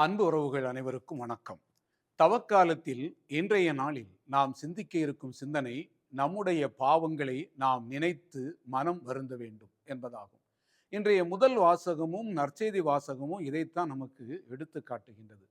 அன்பு உறவுகள் அனைவருக்கும் வணக்கம். தவக்காலத்தில் இன்றைய நாளில் நாம் சிந்திக்க இருக்கும் சிந்தனை நம்முடைய பாவங்களை நாம் நினைத்து மனம் வருந்த வேண்டும் என்பதாகும். இன்றைய முதல் வாசகமும் நற்செய்தி வாசகமும் இதைத்தான் நமக்கு எடுத்து காட்டுகின்றது.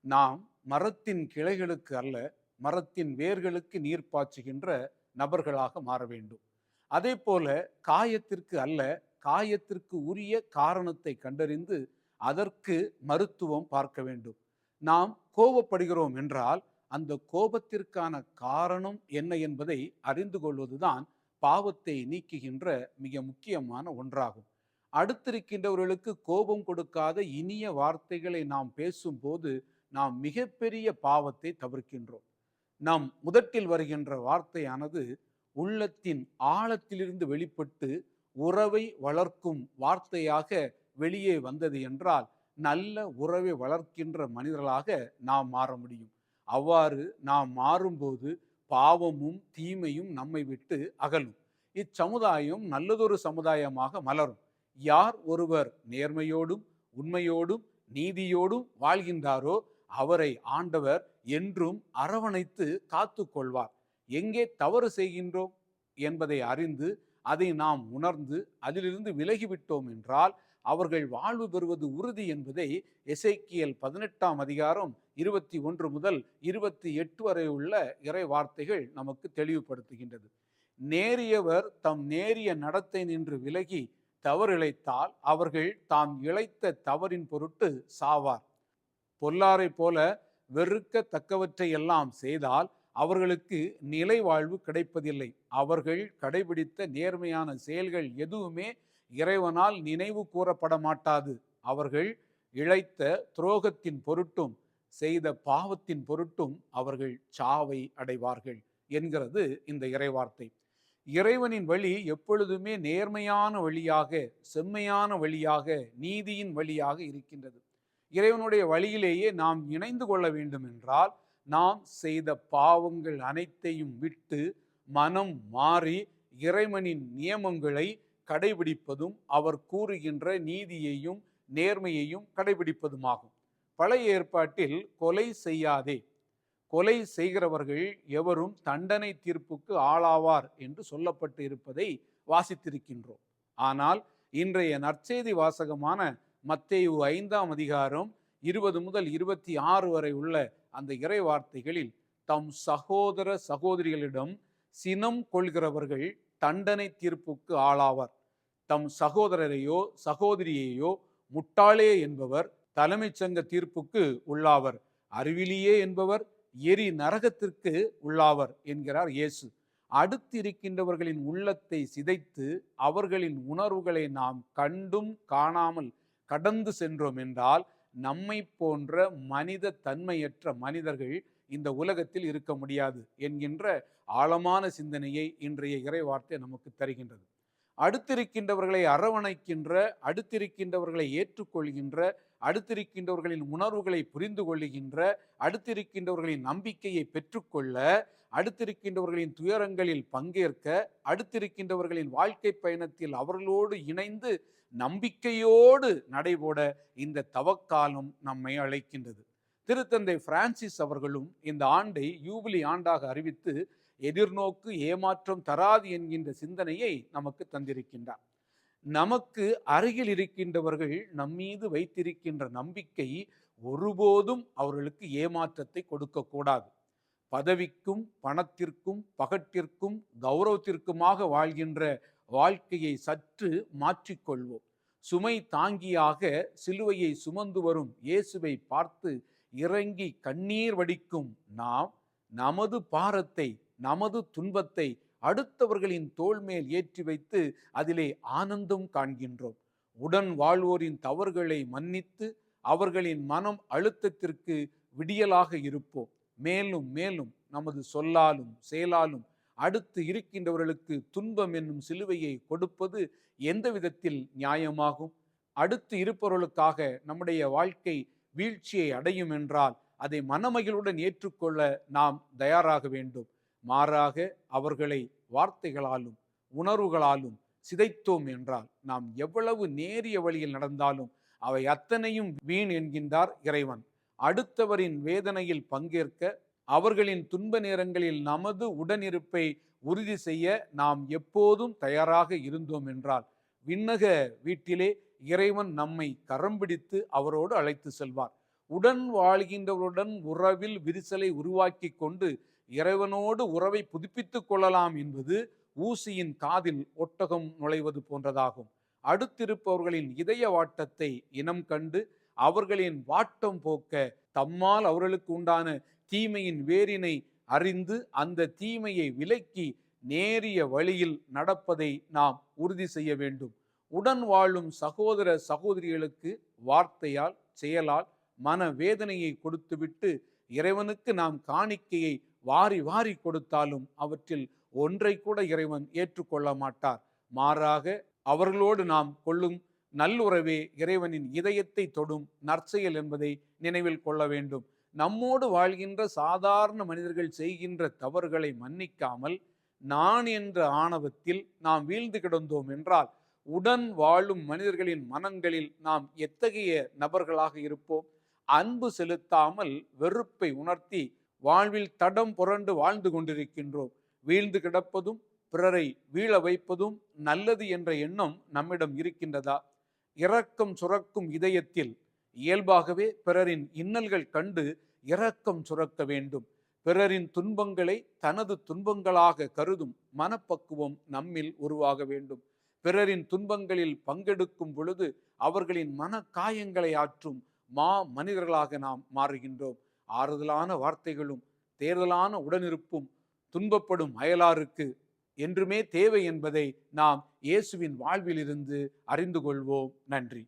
நாம் மரத்தின் கிளைகளுக்கு அல்ல மரத்தின் வேர்களுக்கு நீர் பாய்ச்சுகின்ற நபர்களாக மாற வேண்டும். அதே போல காயத்திற்கு அல்ல காயத்திற்கு உரிய காரணத்தை கண்டறிந்து அதற்கு மருத்துவம் பார்க்க வேண்டும். நாம் கோபப்படுகிறோம் என்றால் அந்த கோபத்திற்கான காரணம் என்ன என்பதை அறிந்து கொள்வதுதான் பாவத்தை நீக்குகின்ற மிக முக்கியமான ஒன்றாகும். அடுத்திருக்கின்றவர்களுக்கு கோபம் கொடுக்காத இனிய வார்த்தைகளை நாம் பேசும்போது நாம் மிகப்பெரிய பாவத்தை தவிர்க்கின்றோம். நம் முதட்டில் வருகின்ற வார்த்தையானது உள்ளத்தின் ஆழத்திலிருந்து வெளிப்பட்டு உறவை வளர்க்கும் வார்த்தையாக வெளியே வந்தது என்றால் நல்ல உறவை வளர்க்கின்ற மனிதர்களாக நாம் மாற முடியும். அவ்வாறு நாம் மாறும்போது பாவமும் தீமையும் நம்மை விட்டு அகலும். இச்சமுதாயம் நல்லதொரு சமுதாயமாக மலரும். யார் ஒருவர் நேர்மையோடும் உண்மையோடும் நீதியோடும் வாழ்கின்றாரோ அவரை ஆண்டவர் என்றும் அரவணைத்து காத்து கொள்வார். எங்கே தவறு செய்கின்றோம் என்பதை அறிந்து அதை நாம் உணர்ந்து அதிலிருந்து விலகிவிட்டோம் என்றால் அவர்கள் வாழ்வு பெறுவது உறுதி என்பதை எசைக்கியல் பதினெட்டாம் அதிகாரம் இருபத்தி ஒன்று முதல் இருபத்தி எட்டு வரை உள்ள இறை வார்த்தைகள் நமக்கு தெளிவுபடுத்துகின்றது. நேரியவர் தம் நேரிய நடத்தை நின்று விலகி தவறிழைத்தால் அவர்கள் தாம் இழைத்த தவறின் பொருட்டு சாவார். பொல்லாரை போல வெறுக்கத்தக்கவற்றை தக்கவற்றையெல்லாம் செய்தால் அவர்களுக்கு நிலை வாழ்வு கிடைப்பதில்லை. அவர்கள் கடைபிடித்த நேர்மையான செயல்கள் எதுவுமே இறைவனால் நினைவு கூறப்பட மாட்டாது அவர்கள் இழைத்த துரோகத்தின் பொருட்டும் செய்த பாவத்தின் பொருட்டும் அவர்கள் சாவை அடைவார்கள் என்கிறது இந்த இறைவார்த்தை. இறைவனின் வழி எப்பொழுதுமே நேர்மையான வழியாக செம்மையான வழியாக நீதியின் வழியாக இருக்கின்றது. இறைவனுடைய வழியிலேயே நாம் இணைந்து கொள்ள வேண்டும் என்றால் நாம் செய்த பாவங்கள் அனைத்தையும் விட்டு மனம் மாறி இறைவனின் நியமங்களை கடைபிடிப்பதும் அவர் கூறுகின்ற நீதியையும் நேர்மையையும் கடைபிடிப்பதுமாகும். பழைய ஏற்பாட்டில் கொலை செய்யாதே. கொலை செய்கிறவர்கள் எவரும் தண்டனை தீர்ப்புக்கு ஆளாவார் என்று சொல்லப்பட்டு இருப்பதை வாசித்திருக்கின்றோம். ஆனால் இன்றைய நற்செய்தி வாசகமான மத்தேயு ஐந்தாம் அதிகாரம் இருபது முதல் இருபத்தி ஆறு வரை உள்ள அந்த இறை வார்த்தைகளில் தம் சகோதர சகோதரிகளிடம் சினம் கொள்கிறவர்கள் தண்டனை தீர்ப்புக்கு ஆளாவார். தம் சகோதரரையோ சகோதரியையோ முட்டாளே என்பவர் தலைமைச் சங்க தீர்ப்புக்கு உள்ளாவர். அறிவிலியே என்பவர் எரி நரகத்திற்கு உள்ளாவர் என்கிறார் இயேசு. அடுத்து இருக்கின்றவர்களின் உள்ளத்தை சிதைத்து அவர்களின் உணர்வுகளை நாம் கண்டும் காணாமல் கடந்து சென்றோம் என்றால் நம்மை போன்ற மனித தன்மையற்ற மனிதர்கள் இந்த உலகத்தில் இருக்க முடியாது என்கின்ற ஆழமான சிந்தனையை இன்றைய இறைவார்த்தை நமக்கு தருகின்றது. அடுத்திருக்கின்றவர்களை அரவணைக்கின்ற அடுத்திருக்கின்றவர்களை ஏற்றுக்கொள்கின்ற அடுத்திருக்கின்றவர்களின் உணர்வுகளை புரிந்து கொள்ளுகின்ற அடுத்திருக்கின்றவர்களின் நம்பிக்கையை பெற்றுக்கொள்ள அடுத்திருக்கின்றவர்களின் துயரங்களில் பங்கேற்க அடுத்திருக்கின்றவர்களின் வாழ்க்கை பயணத்தில் அவர்களோடு இணைந்து நம்பிக்கையோடு நடைபோட இந்த தவக்காலம் நம்மை அழைக்கின்றது. திருத்தந்தை பிரான்சிஸ் அவர்களும் இந்த ஆண்டை யூபிலி ஆண்டாக அறிவித்து எதிர்நோக்கு ஏமாற்றம் தராது என்கின்ற சிந்தனையை நமக்கு தந்திருக்கின்றார். நமக்கு அருகில் இருக்கின்றவர்கள் நம்மீது வைத்திருக்கின்ற நம்பிக்கை ஒருபோதும் அவர்களுக்கு ஏமாற்றத்தை கொடுக்கக்கூடாது. பதவிக்கும் பணத்திற்கும் பகட்டிற்கும் கௌரவத்திற்குமாக வாழ்கின்ற வாழ்க்கையை சற்று மாற்றிக்கொள்வோம். சுமை தாங்கியாக சிலுவையை சுமந்து வரும் இயேசுவை பார்த்து இறங்கி கண்ணீர் வடிக்கும் நாம் நமது பாரத்தை நமது துன்பத்தை அடுத்தவர்களின் தோள் மேல் ஏற்றி வைத்து அதிலே ஆனந்தம் காண்கின்றோம். உடன் வாழ்வோரின் தவறுகளை மன்னித்து அவர்களின் மனம் அழுத்தத்திற்கு விடியலாக இருப்போம். மேலும் மேலும் நமது சொல்லாலும் செயலாலும் அடுத்து இருக்கின்றவர்களுக்கு துன்பம் என்னும் சிலுவையை கொடுப்பது எந்த விதத்தில் நியாயமாகும்? அடுத்து இருப்பவர்களுக்காக நம்முடைய வாழ்க்கை வீழ்ச்சியை அடையும் என்றால் அதை மனமகிழுடன் ஏற்றுக்கொள்ள நாம் தயாராக வேண்டும். மாறாக அவர்களை வார்த்தைகளாலும் உணர்வுகளாலும் சிதைத்தோம் என்றால் நாம் எவ்வளவு நேரிய வழியில் நடந்தாலும் அவை அத்தனையும் வீண் என்கின்றார் இறைவன். அடுத்தவரின் வேதனையில் பங்கேற்க அவர்களின் துன்ப நேரங்களில் நமது உடனிருப்பை உறுதி செய்ய நாம் எப்போதும் தயாராக இருந்தோம் என்றால் விண்ணக வீட்டிலே இறைவன் நம்மை கரம் பிடித்து அவரோடு அழைத்து செல்வார். உடன் வாழ்கின்றவருடன் உறவில் விரிசலை உருவாக்கி கொண்டு இறைவனோடு உறவை புதுப்பித்துக் கொள்ளலாம் என்பது ஊசியின் காதில் ஒட்டகம் நுழைவது போன்றதாகும். அடுத்திருப்பவர்களின் இதய வாட்டத்தை இனம் கண்டு அவர்களின் வாட்டம் போக்க தம்மால் அவர்களுக்கு உண்டான தீமையின் வேரினை அறிந்து அந்த தீமையை விலக்கி நேரிய வழியில் நடப்பதை நாம் உறுதி செய்ய வேண்டும். உடன் வாழும் சகோதர சகோதரிகளுக்கு வார்த்தையால் செயலால் மன வேதனையை கொடுத்துவிட்டு இறைவனுக்கு நாம் காணிக்கையை வாரி வாரி கொடுத்தாலும் அவற்றில் ஒன்றை கூட இறைவன் ஏற்றுக்கொள்ள மாட்டார் மாறாக அவர்களோடு நாம் கொள்ளும் நல்லுறவே இறைவனின் இதயத்தை தொடும் நற்செயல் என்பதை நினைவில் கொள்ள வேண்டும். நம்மோடு வாழ்கின்ற சாதாரண மனிதர்கள் செய்கின்ற தவறுகளை மன்னிக்காமல் நான் என்ற ஆணவத்தில் நாம் வீழ்ந்து கிடந்தோம் என்றால் உடன் வாழும் மனிதர்களின் மனங்களில் நாம் எத்தகைய நபர்களாக இருப்போம்? அன்பு செலுத்தாமல் வெறுப்பை உணர்த்தி வாழ்வில் தடம் புரண்டு வாழ்ந்து கொண்டிருக்கின்றோம். வீழ்ந்து கிடப்பதும் பிறரை வீழ வைப்பதும் நல்லது என்ற எண்ணம் நம்மிடம் இருக்கின்றதா? இரக்கம் சுரக்கும் இதயத்தில் இயல்பாகவே பிறரின் இன்னல்கள் கண்டு இரக்கம் சுரக்க வேண்டும். பிறரின் துன்பங்களை தனது துன்பங்களாக கருதும் மனப்பக்குவம் நம்மில் உருவாக வேண்டும். பிறரின் துன்பங்களில் பங்கெடுக்கும் பொழுது அவர்களின் மன காயங்களை ஆற்றும் மா மனிதர்களாக நாம் மாறுகின்றோம். ஆறுதலான வார்த்தைகளும் தேர்தலான உடனிருப்பும் துன்பப்படும் அயலாருக்கு என்றுமே தேவை என்பதை நாம் இயேசுவின் வாழ்விலிருந்து அறிந்து கொள்வோம். நன்றி.